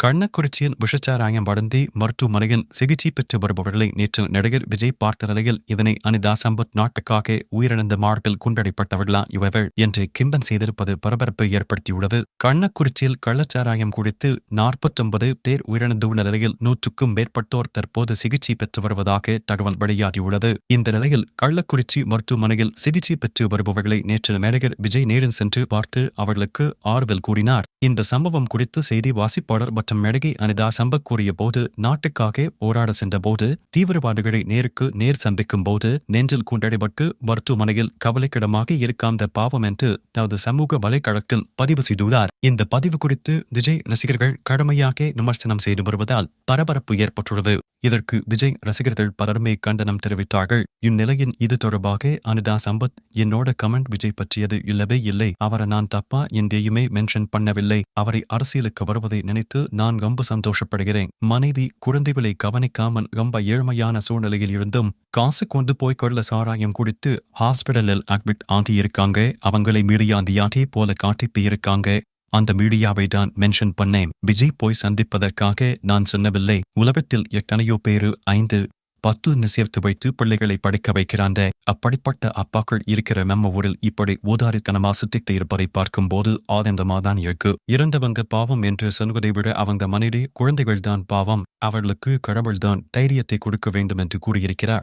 கண்ணக்குறிச்சியின் விஷச்சாராயம் வடந்தி மருத்துவமனையில் சிகிச்சை பெற்று வருபவர்களை நேற்று நடிகர் விஜய் பார்த்த நிலையில் இதனை அனிதா சம்பத் நாட்டுக்காக உயிரிழந்த மார்பில் குண்டடிப்பட்டவர்களா இவர்கள் என்று கிம்பன் செய்திருப்பது பரபரப்பை ஏற்படுத்தியுள்ளது. கண்ணக்குறிச்சியில் கள்ளச்சாராயம் குடித்து நாற்பத்தொன்பது பேர் உயிரிழந்துள்ள நிலையில் நூற்றுக்கும் மேற்பட்டோர் தற்போது சிகிச்சை பெற்று வருவதாக தகவல் வெளியாகியுள்ளது. இந்த நிலையில் கள்ளக்குறிச்சி மருத்துவமனையில் சிகிச்சை பெற்று வருபவர்களை நேற்று நடிகர் விஜய் நேரில் சென்று பார்த்து அவர்களுக்கு ஆறுதல் கூறினார். இந்த சம்பவம் குறித்து செய்தி வாசிப்பாளர் மற்றும் நடிகை அனிதா சம்பக் கூறிய போது நாட்டுக்காக போராட சென்ற போது தீவிரவாதிகளை நேருக்கு நேர் சந்திக்கும் போது நெஞ்சில் குண்டடிபட்டு மருத்துவமனையில் கவலைக்கிடமாக இருக்காந்த பாவம் என்று தனது சமூக வலைக்கழக்கில் பதிவு செய்துள்ளார். இந்த பதிவு குறித்து விஜய் ரசிகர்கள் கடுமையாக விமர்சனம் செய்து வருவதால் பரபரப்பு ஏற்பட்டுள்ளது. இதற்கு விஜய் ரசிகர்கள் பலருமே கண்டனம் தெரிவித்தார்கள். இந்நிலையில் இது தொடர்பாக அனிதா சம்பத் என்னோட கமெண்ட் விஜய் பற்றியது இல்லவே இல்லை. அவரை நான் தப்பா எந்தையுமே மென்ஷன் பண்ணவில்லை. அவரை அரசியலுக்கு வருவதை நினைத்து நான் ரொம்ப சந்தோஷப்படுகிறேன். மனைவி குழந்தைகளை கவனிக்காமல் ரொம்ப ஏழ்மையான சூழ்நிலையில் இருந்தும் காசு கொண்டு போய் கொள்ள சாராயம் குடித்து ஹாஸ்பிடலில் அட்மிட் ஆகியிருக்காங்க. அவங்களை மீடியா தியாட்டி போல காட்டிப்பியிருக்காங்க அந்த மீடியாவை தான் மென்ஷன் பண்ணேன். விஜய் போய் சந்திப்பதற்காக நான் சொன்னவில்லை. உலகத்தில் எத்தனையோ பேரு ஐந்து பத்து நிசேர்த்து வைத்து பிள்ளைகளை படிக்க வைக்கிறாங்க. அப்படிப்பட்ட அப்பாக்கள் இருக்கிற நம்ம ஊரில் இப்படி ஊதாரித்தனமா சித்தித்து இருப்பதை பார்க்கும்போது ஆதந்தமாதான் இருக்கு. இறந்தவங்க பாவம் என்று சொல்வதை விட அவங்க மனைவி குழந்தைகள்தான் பாவம். அவர்களுக்கு கடவுள்தான் தைரியத்தை கொடுக்க வேண்டும் என்று கூறியிருக்கிறார்.